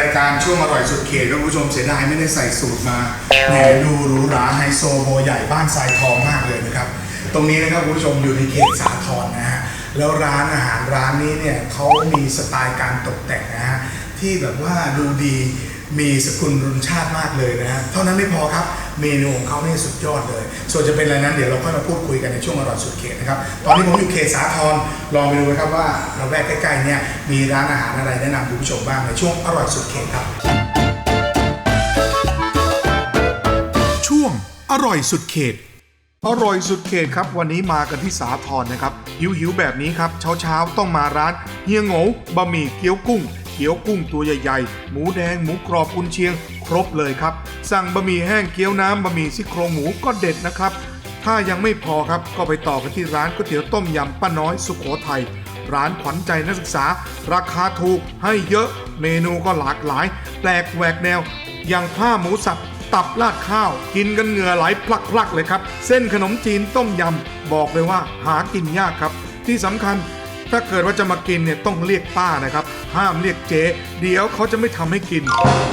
รายการช่วงอร่อยสุดเขตคุณผู้ชมเสียดายไม่ได้ใส่สูตรมาแหมดูหรูหราไฮโซโบใหญ่บ้านทรายทองมากเลยนะครับ ตรงนี้นะครับคุณผู้ชมอยู่ในเขตสาทรนะฮะแล้วร้านอาหารร้านนี้เนี่ยเขามีสไตล์การตกแต่งนะฮะที่แบบว่าดูดี มีสกุลรุนชาติมากเลยนะฮะ เท่านั้นไม่พอครับ เมนูของเขาเนี่ยสุดยอดเลย ส่วนจะเป็นอะไรนั้นเดี๋ยวเราค่อยมาพูดคุยกันในช่วงอร่อยสุดเขตนะครับ ตอนนี้ผมอยู่เขตสาทรลองไปดูนะครับว่าเราแวกใกล้ๆเนี่ยมีร้านอาหารอะไรแนะนำคุณผู้ชมบ้างในช่วงอร่อยสุดเขตครับ ช่วงอร่อยสุดเขตอร่อยสุดเขตครับ วันนี้มากันที่สาทรนะครับหิวหิวๆแบบนี้ครับเช้าเช้าๆต้องมาร้านเฮียโง่บะหมี่เกี๊ยวกุ้ง เกี๊ยวกุ้งตัวใหญ่ๆ หมูแดงหมูกรอบกุนเชียง ครบเลยครับ สั่งบะหมี่แห้งเกี๊ยวน้ำบะหมี่ซี่โครงหมูก็เด็ดนะครับ ถ้ายังไม่พอครับก็ไปต่อกันที่ร้านก๋วยเตี๋ยวต้มยำป้าน้อยสุขโขทัยร้านขวัญใจนักศึกษา ราคาถูกให้เยอะเมนูก็หลากหลาย แปลกแหวกแนว อย่างผ้าหมูสับตับราดข้าว กินกันเหงื่อไหลพลักๆเลยครับ เส้นขนมจีนต้มยำ บอกเลยว่าหากินยากครับ ที่สำคัญ ถ้าเกิดว่าจะมากินเนี่ยต้องเรียกป้านะครับ ห้ามเรียกเจ๊ เดี๋ยวเขาจะไม่ทำให้กิน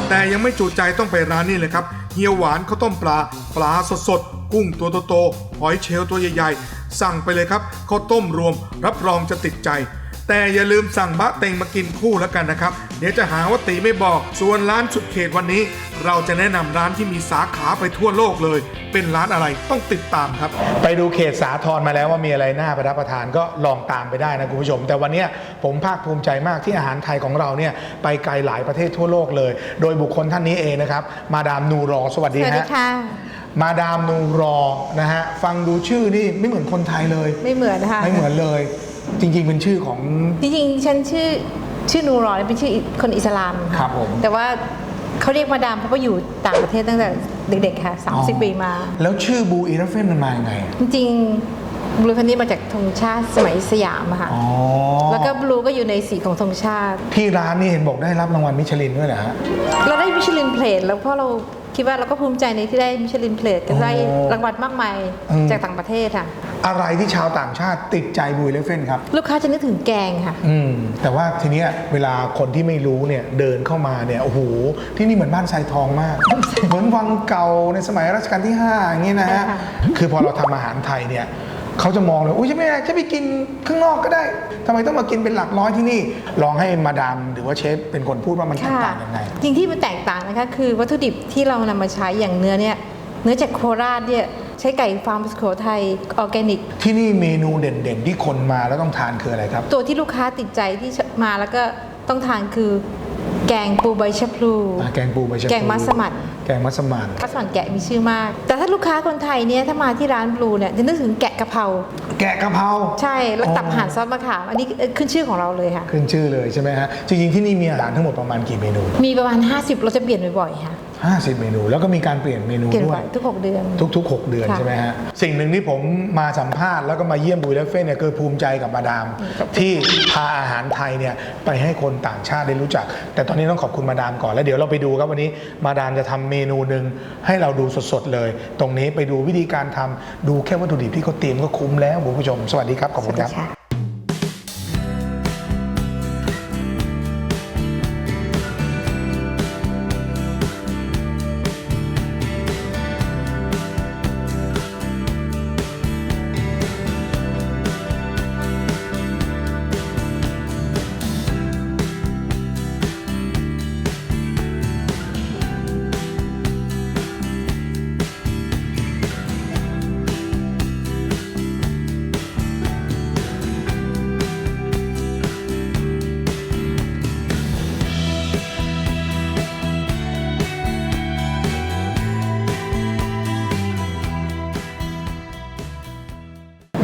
แต่ยังไม่จูใจต้องไปร้านนี้เลยครับ เฮียหวานข้าวต้มปลา ปลาสดๆ กุ้งตัวโตๆหอยเชลล์ตัวใหญ่ๆ สั่งไปเลยครับข้าวต้มรวม รับรองจะติดใจ แต่อย่าลืมสั่งบะเต็งมากินคู่แล้วกันนะครับ เดี๋ยวจะหาว่าตีไม่บอก ส่วนร้านสุดเขตวันนี้ เราจะแนะนำร้านที่มีสาขาไปทั่วโลกเลย เป็นร้านอะไรต้องติดตามครับ ไปดูเขตสาทรมาแล้วว่ามีอะไรน่าไปรับประทานก็ลองตามไปได้นะคุณผู้ชม แต่วันเนี้ยผมภาคภูมิใจมากที่อาหารไทยของเราเนี่ยไปไกลหลายประเทศทั่วโลกเลย โดยบุคคลท่านนี้เองนะครับ มาดามนูรอสวัสสดีวัสดีฮะค่ะมาดามนูรอนะฮะฟังดูชื่อนี่ไม่เหมือนคนไทยเลย ไม่เหมือนค่ะไม่เหมือนเลย จริง ๆ เป็นชื่อของ จริงๆฉันชื่อชื่อนูรอนเป็นชื่อคนอิสลามะครับผม แต่ว่าเขาเรียกมาดามเพราะว่าอยู่ต่างประเทศตั้งแต่เด็กๆค่ะ30 ปีมา แล้วชื่อบูอีรัฟเฟนมันมาอย่างไงจริงๆบลูคันนี้มาจากธงชาติสมัยสยามอะค่ะอ๋อ แล้วก็บลูก็อยู่ในสีของธงชาติ ที่ร้านนี่เห็นบอกได้รับรางวัลมิชลินด้วยนะฮะ เราได้มิชลินเพลทแล้วเพราะเราคิดว่าเราก็ภูมิใจในที่ได้มิชลินเพลทก็ได้โอ้รางวัลมากมายอืม จากต่างประเทศค่ะ อะไรที่ชาวต่างชาติติดใจบูอีรัฟเฟนครับ ลูกค้าจะนึกถึงแกงค่ะ อืมแต่ว่าทีเนี้ยเวลาคนที่ไม่รู้เนี่ยเดินเข้ามาเนี่ยโอ้โหที่นี่เหมือนบ้านทรายทองมาก เหมือนวังเก่าในสมัยรัชกาลที่5อย่างนี้นะฮะใช่ค่ะ คือพอเราทำอาหารไทยเนี่ยเขาจะมองเลยอุ้ยจะไม่ได้จะไปกินข้างนอกก็ได้ทำไมต้องมากินเป็นหลักร้อยที่นี่ลองให้มาดามหรือว่าเชฟเป็นคนพูดว่ามันแตกค่ะต่างยังไง จริงที่มันแตกต่างนะคะคือวัตถุดิบที่เรานำมาใช้อย่างเนื้อเนี่ยเนื้อจากโคราชเนี่ย ใช้ไก่ฟาร์มสุโขทัยออร์แกนิก ที่นี่เมนูเด่นๆ ที่คนมาแล้วต้องทานคืออะไรครับ ตัวที่ลูกค้าติดใจที่มาแล้วก็ต้องทานคือแกงปูใบชะพลูอ่าแกงปูใบชะพลู แกงมัสมั่นแกงมัสมั่นมัสมั่นแกะมีชื่อมาก แต่ถ้าลูกค้าคนไทยเนี่ยถ้ามาที่ร้านบลูเนี่ยจะนึกถึงแกะกะเพรา แกะกะเพราใช่ แล้วตับอ๋อห่านซอสมะขาม อันนี้เอ่อขึ้นชื่อของเราเลยค่ะ ขึ้นชื่อเลยใช่ไหมฮะ จริงๆที่นี่มีอาหารทั้งหมดประมาณกี่เมนู มีประมาณ 50 เราจะเปลี่ยนบ่อยๆค่ะ 50 เมนู แล้วก็มีการเปลี่ยนเมนูเปลี่ยนด้วบ่ยอยทุก 6 เดือน ทุกๆ 6 เดือนค่ะใช่ไหมฮะ สิ่งหนึ่งที่ผมมาสัมภาษณ์แล้วก็มาเยี่ยมบุยเลฟเฟ่เนี่ยคือภูมิใจกับมาดาม ที่พาอาหารไทยเนี่ยไปให้คนต่างชาติได้รู้จัก แต่ตอนนี้ต้องขอบคุณมาดามก่อนแล้วเดี๋ยวเราไปดูครับวันนี้มาดามจะทำเมนูหนึ่งให้เราดูสดๆเลย ตรงนี้ไปดูวิธีการทำดูแค่วัตถุดิบที่เขาเตรียมก็คุ้มแล้วคุณผู้ชม สวัสดีครับขอบคุณครับ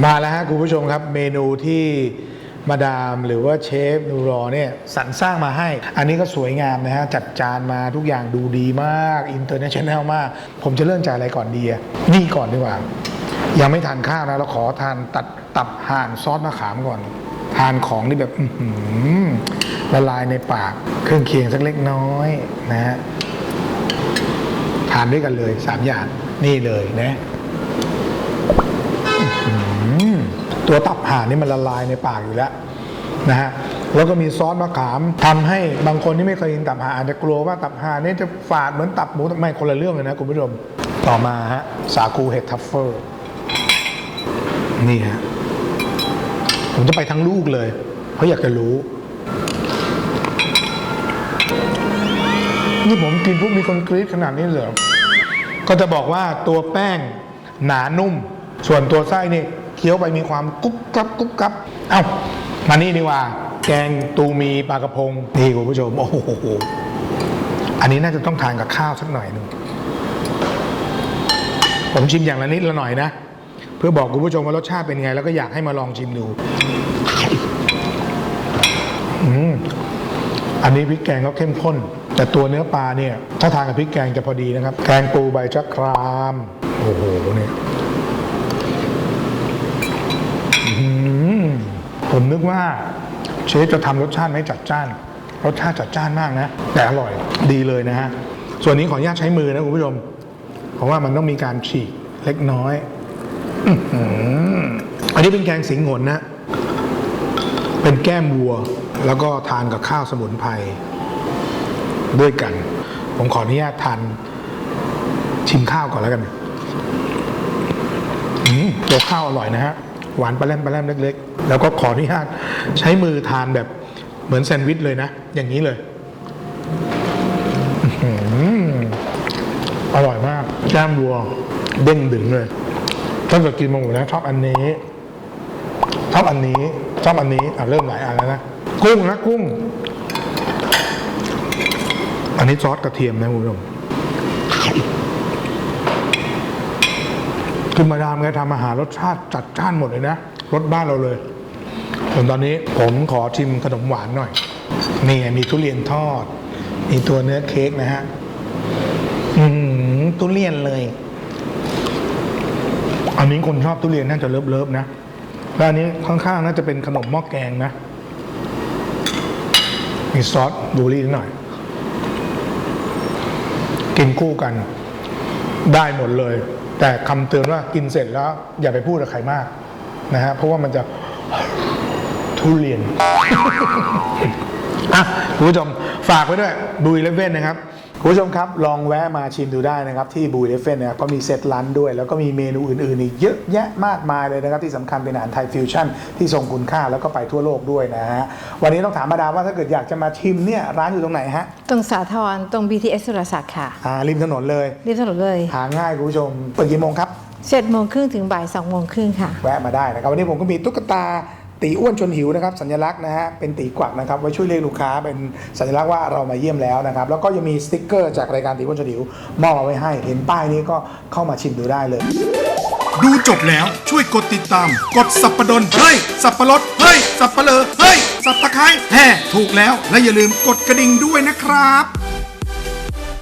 มาแล้วฮะคุณผู้ชมครับเมนูที่มาดามหรือว่าเชฟนูรอเนี่ยสรรสร้างมาให้ อันนี้ก็สวยงามนะฮะ จัดจานมาทุกอย่างดูดีมากอินเตอร์เนชั่นแนลมาก ผมจะเริ่มจากอะไรก่อนดีอะนี่ก่อนดีกว่า ยังไม่ทานข้าวนะเราขอทานตัดตับห่านซอสมะขามก่อน ทานของที่แบบละลายในปาก เครื่องเคียงสักเล็กน้อยนะฮะทานด้วยกันเลยสามอย่างนี่เลยนะ ตัวตับห่านนี่มันละลายในปากอยู่แล้วนะฮะแล้วก็มีซอสมะขามทำให้บางคนที่ไม่เคยกินตับห่านอาจจะกลัวว่าตับห่านนี่จะฝาดเหมือนตับหมูไม่คนละเรื่องเลยนะคุณผู้ชมต่อมาฮะสาคูเห็ดทัฟเฟิลนี่ฮะผมจะไปทั้งลูกเลย เพราะอยากจะรู้ นี่ผมกินปุ๊บมีคนกรี๊ดขนาดนี้เลยเหรอก็จะบอกว่าตัวแป้งหนานุ่ม ส่วนตัวไส้นี่ เคี้ยวไปมีความกรุบกรับกรุบกรับเอ้ามานี่ดีกว่า แกงตูมีปลากระพงนี่คุณผู้ชมโอ้โหอันนี้น่าจะต้องทานกับข้าวสักหน่อยหนึ่งผมชิมอย่างละนิดละหน่อยนะเพื่อบอกคุณผู้ชมว่ารสชาติเป็นไง แล้วก็อยากให้มาลองชิมดูอืมอันนี้พริกแกงก็เข้มข้น แต่ตัวเนื้อปลาเนี่ย ถ้าทานกับพริกแกงจะพอดีนะครับ แกงปูใบชะคราม โอ้โหเนี่ยอื้อหือ ผมนึกว่าเชฟจะทำรสชาติไม่จัดจ้าน รสชาติจัดจ้านมากนะ แต่อร่อยดีเลยนะฮะ ส่วนนี้ขออนุญาตใช้มือนะคุณผู้ชม เพราะว่ามันต้องมีการฉีกเล็กน้อยอันนี้เป็นแกงสิงหนนะ เป็นแก้มวัว แล้วก็ทานกับข้าวสมุนไพรด้วยกัน ผมขออนุญาตทานชิมข้าวก่อนแล้วกันตัวข้าวอร่อยนะฮะ หวานปลาแรมปลาแรมเล็ก ๆ แล้วก็ขออนุญาตใช้มือทานแบบเหมือนแซนด์วิชเลยนะ อย่างนี้เลยอร่อยมากแก้มวัว เด้งดึงเลย ถ้าเกิดกินมาหมดนะชอบอันนี้ชอบอันนี้ชอบอันนี้อะเริ่มหลายอันแล้วนะ กุ้งนะกุ้ง อันนี้ซอสกระเทียมนะคุณผู้ชมคือมาดามแกทำอาหารรสชาติจัดจ้านหมดเลยนะรสบ้านเราเลย ส่วนตอนนี้ผมขอชิมขนมหวานหน่อย นี่มีทุเรียนทอด มีตัวเนื้อเค้กนะฮะ อืมทุเรียนเลย อันนี้คนชอบทุเรียนน่าจะเลิฟๆนะแล้วอันนี้ข้างๆน่าจะเป็นขนมหม้อแกงนะ มีซอสบลูรี่หน่อย กินคู่กัน ได้หมดเลย แต่คำเตือนว่ากินเสร็จแล้ว อย่าไปพูดกับใครมากนะฮะ เพราะว่ามันจะ ทุเรียนอะคุณผู้ชมฝากไว้ด้วยบูยเลเว่นนะครับคุณผู้ชมครับ ลองแวะมาชิมดูได้นะครับ ที่บูยเลเว่นนะครับก็มีเซตร้านด้วย แล้วก็มีเมนูอื่นๆอีกเยอะแยะมากมายเลยนะครับ ที่สำคัญเป็นอาหารไทยฟิวชั่นที่ทรงคุณค่าแล้วก็ไปทั่วโลกด้วยนะฮะ วันนี้ต้องถามมาดามว่าถ้าเกิดอยากจะมาชิมเนี่ย ร้านอยู่ตรงไหนฮะ ตรงสาทรตรง BTS สุรศักดิ์ค่ะอ่าริมถนนเลยเรียบถนนเลยหาง่ายคุณผู้ชมเปิดกี่โมงครับเจ็ดโมงครึ่งถึงบ่ายสองโมงครึ่งค่ะแวะมาได้นะครับวันนี้ผมก็มีตุ๊กตา ตีอ้วนชนหิวนะครับสัญลักษณ์นะฮะเป็นตีกวักนะครับไว้ช่วยเรียกลูกค้าเป็นสัญลักษณ์ว่าเรามาเยี่ยมแล้วนะครับ แล้วก็ยังมีสติ๊กเกอร์จากรายการตีอ้วนชนหิวมอบเอาไว้ให้ เห็นป้ายนี้ก็เข้ามาชิมดูได้เลย ดูจบแล้วช่วยกดติดตาม กดสับประดนเฮ้ยสับปะรดเฮ้ยสับปะเลอเฮ้ยสับตะไคร้แห่ถูกแล้วและอย่าลืมกดกระดิ่งด้วยนะครับ